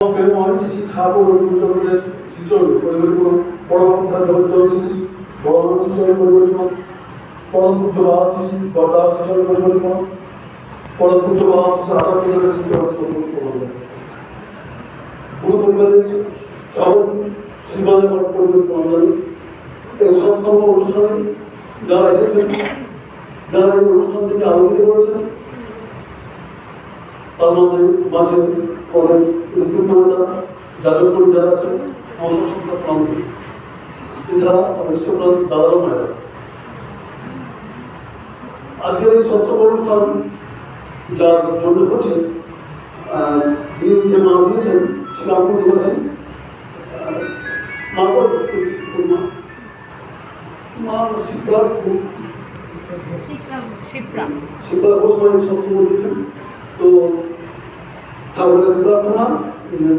প্রেমময় শিশি ঠাকুর রবীন্দ্রনাথের সৃজন পরিবর্তন পরমতা জগজ্জল শিশি বড় সৃজন পরিবর্তন পরম পূজ্য বাবা শিশি বর্দা সব এই সৎসঙ্গ অনুষ্ঠানে যারা যারা এই অনুষ্ঠান থেকে আলোকিত করেছেন মধ্যে মাঝে পদের নেতৃত্বতা যাদবপুর যারা আছেন অংশ সংখ্যা প্রান্ত এছাড়া বিশ্বপ্রান্ত দাদারও মায়েরা আজকের এই সৎসঙ্গ অনুষ্ঠান যার জন্য হচ্ছে যিনি যে মা দিয়েছেন শ্রীরামপুর নিবাসী আহ, মা শিপ্রা শিবরা গোস্বামী সৎসঙ্গ দিয়েছেন। তো ঠাকুরের প্রার্থনা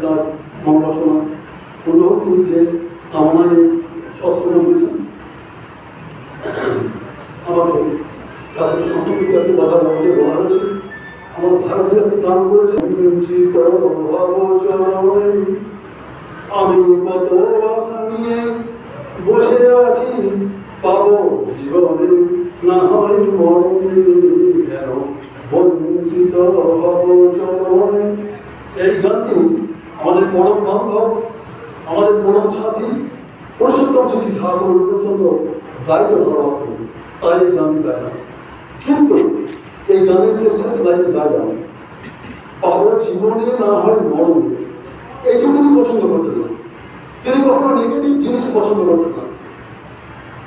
তার মনোবাসনা পূর্ণ হোক তিনি যে কামনায় আমার ঠাকুরের সম্পর্কে একটু বলতে বলা হয়েছে। আমার ভারতে একটি গান করেছে। আমি কত আশা নিয়ে বসে আছি। পাবো না হয় মরণে যেন বঞ্চিত হব চরণে এই গানটি আমাদের পরম বান্ধব, আমাদের পরম সাথী প্রসিদ্ধ শিশি ঠাকুর প্রচণ্ড গাইতে ভালোবাসতেন তাই এই গানটি গায় না। কিন্তু এই গানের যে শেষ লাইনে গায় আমি পাবো জীবনে না হয় মরণে। এইটি তিনি পছন্দ করতেন না। তিনি কখনো নেগেটিভ জিনিস পছন্দ করতেন না।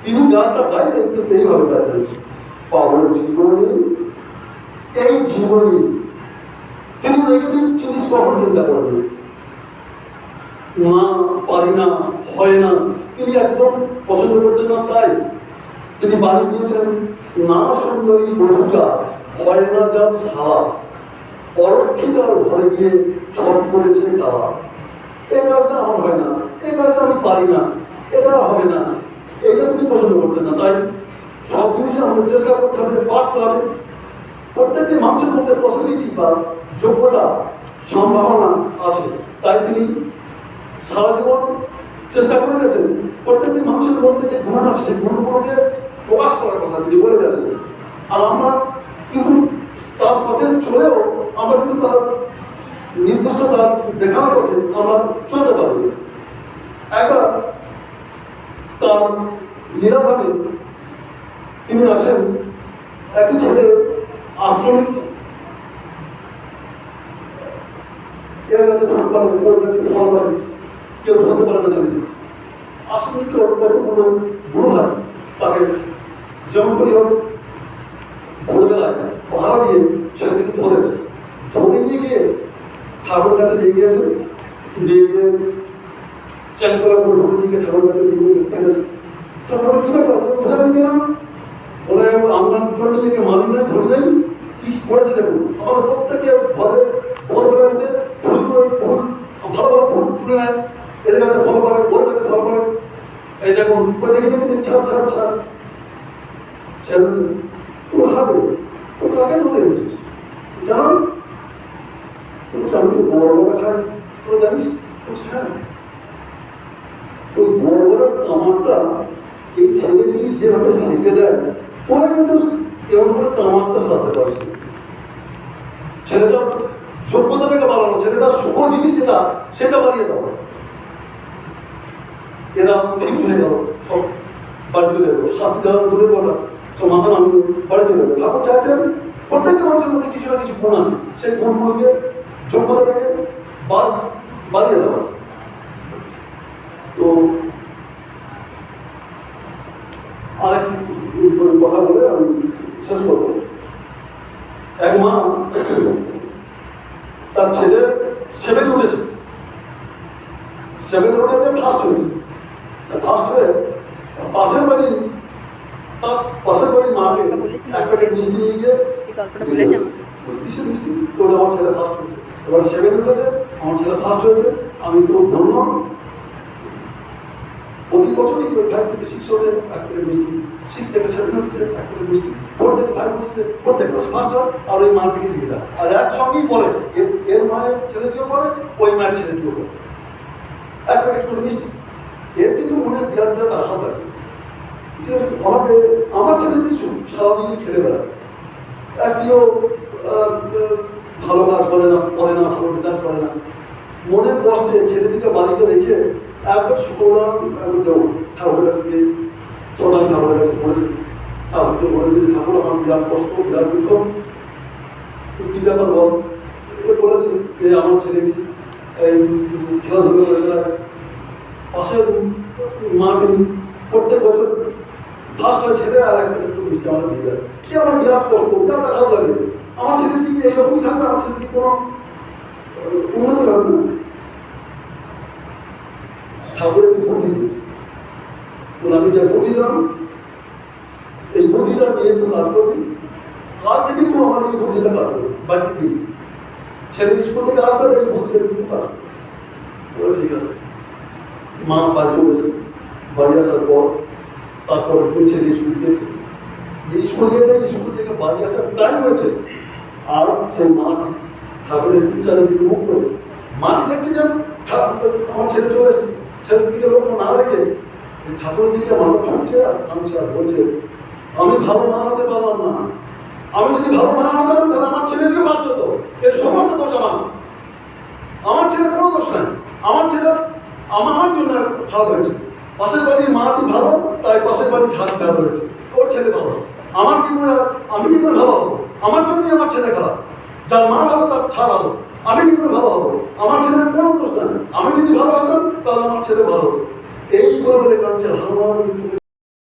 তিনি গানটা গাইতেন কিন্তু এইভাবে গাইতেন। পাবো জীবনে এই জীবনে তিনি নেগেটিভ জিনিস কখনো চিন্তা করবেন না। পারি না, হয় না। তিনি একদম পছন্দ করতেন না, তাই তিনি বাড়ি দিয়েছেন না সুন্দরী বধূটা হয় না যার সারা অরক্ষিতার ঘরে গিয়ে ছট করেছে তারা। এই কাজটা আমার হয় না। এই কাজটা আমি পারি না। এটা হবে না। এটা তিনি পছন্দ করতেন না, তাই সব জিনিসে আমাদের চেষ্টা করতে হবে পারতে হবে। প্রত্যেকটি মানুষের মধ্যে পসিবিলিটি বা যোগ্যতা সম্ভাবনা আছে। তাই তিনি সারা জীবন চেষ্টা করে গেছেন প্রত্যেকটি মানুষের মধ্যে যে গুণ আছে, সেই গুণগুলোকে প্রকাশ করার কথা তিনি বলে গেছেন। আর আমরা কিন্তু তার পথে চলেও আমরা কিন্তু তার নির্দিষ্ট তার দেখানোর পথে আমরা চলতে পারব একবার তার নিরাধামে তিনি আছেন, একটি ছেলে আশ্রমিক এর কাছে ওর কাছে ফল পারে কেউ ধরতে পারে না ছেলেকে আশ্রমিক কতগুলো গুরু হয়, তাকে যেমন করি হোক ভোরবেলায় দিয়ে ছেলেটিকে ধরেছে ধরে নিয়ে গিয়ে ঠাকুর কাছে নিয়ে গিয়েছে নিয়ে গিয়ে চ্যাংতলা করে ধরে ঠাকুর কাছে গেলাম বলে আমরা ধরে নিয়ে মানি নাই ধরে নেই কি করেছে দেখুন আমাদের প্রত্যেকে ঘরে ভোরবেলা উঠে ফুল তুলে ফুল ভালো ভালো ফুল তুলে নেয় এদের কাছে ফল পারে ওর কাছে ফল পারে এই দেখুন দেখে দেখে ছাড় ছাড় ছাড় দিন পুরো হাবে ও কাকে ধরে এনেছিস? জানো তুমি আমি তো বড় বড় খাই, তোরা জানিস? হ্যাঁ। ওই বড় বড় কামারটা এই ছেলেটি যেভাবে সাজিয়ে দেয় তোরা কিন্তু এরকম করে কামারটা সাজতে পারছে। ছেলেটা যোগ্যতাটাকে বাড়ানো ছেলেটা শুভ জিনিস যেটা, সেটা বাড়িয়ে দাও। এরা ঠিক হয়ে গেল, সব বাড়ি চলে গেল, শাস্তি দেওয়ার দূরের কথা তো মাথা আমি বাড়ি চলে গেল। ঠাকুর চাইতেন প্রত্যেকটা মানুষের মধ্যে কিছু না কিছু গুণ আছে। সেই গুণগুলোকে যোগ্যতাটাকে বাদ বাড়িয়ে দেওয়া। তো আরেকটি কথা বলে আমি শেষ করব। এক মা তার ছেলে সেভেন উঠেছে সেভেন ফার্স্ট হয়েছে ফার্স্ট হয়ে পাশের বাড়ি তার পাশের বাড়ির মাকে এক প্যাকেট মিষ্টি নিয়ে গিয়ে কিসের মিষ্টি? তোর আমার ছেলে ফার্স্ট হয়েছে। এবার সেভেন উঠেছে আমার ছেলে ফার্স্ট হয়েছে আমি খুব ধন্য প্রতি বছরই ওই ফাইভ থেকে সিক্স হলে এক করে মিষ্টি। সিক্স থেকে সেভেন হচ্ছে এক করে মিষ্টি। ফোর থেকে ফাইভ হচ্ছে ফার্স্ট হয় আর ওই মাটিকে দিয়ে দেয়। আর একসঙ্গেই পড়ে এর এর মায়ের ছেলেটিও পড়ে ওই মায়ের ছেলেটিও পড়ে এক করে মিষ্টি এর কিন্তু মনে বিরাট বিরাট আশা থাকে। আমাকে আমার ছেলেটি শু- সারাদিন খেলে বেড়ায় একটিও ভালো কাজ করে না করে না ভালো রেজাল্ট করে না। মনের কষ্টে ছেলেটিকে বাড়িতে রেখে একবার শুক্রবার একবার দেবো ঠাকুরের কাছে ঠাকুরের কাছে বলেছি ঠাকুরকে বলেছি যে, ঠাকুর আমার বিরাট কষ্ট বিরাট দুঃখ। তো কী ব্যাপার বল? বলেছে যে আমার ছেলেটি খেলাধুলো পাশের মাঠে প্রত্যেক বছর ফার্স্ট হয় ছেলে আর একটা একটু মিষ্টি আমার আমার বিরাট লাগে। আমার ছেলেটি কি থাকবে, আমার উন্নতি হবে ঠাকুরের বুদ্ধি দিয়েছে। আমি যে বুদ্ধি এই বুদ্ধিটা নিয়ে কাজ করবি। কাল থেকে তো আমার এই বুদ্ধিটা কাজ করবে। বাড়িতে ছেলে স্কুল থেকে? আসবে বুদ্ধিটা কিন্তু কাজ বলে ঠিক আছে। মা বাড়ি এসেছে। বাড়ি আসার পর তারপর দুই ছেলে স্কুল গিয়েছে যে স্কুল গিয়েছে স্কুল থেকে বাড়ি আসার টাইম হয়েছে। আর সেই মা ঠাকুরের পিছনের দিকে মুখ করে মাটি দেখছে যে আমার ছেলে চলে এসেছে। ছেলের দিকে লক্ষ্য না রেখে ঠাকুরের দিকে মানুষ ঢুকছে আর কাঁদছে আর বলছে, আমি ভালো না হতে পারলাম না। আমি যদি ভালো না হতাম তাহলে আমার ছেলেটিও বাঁচত তো এর সমস্ত দোষ আমার। আমার ছেলের কোনো দোষ নাই। আমার ছেলে আমার জন্য খারাপ হয়েছে। পাশের বাড়ির মাটি ভালো, তাই পাশের বাড়ির ছাদ ভালো হয়েছে। ওর ছেলে ভালো। আমার কি করে আমি কি করে ভালো আমার জন্যই আমার ছেলে খারাপ। যার মা ভালো, তার ছা ভালো। আমি কি করে ভালো হব। আমার ছেলের কোনো দোষ নাই। আমি যদি ভালো হতাম, তাহলে আমার ছেলে ভালো হতো। এই বলে কাঁদছে হাওয়া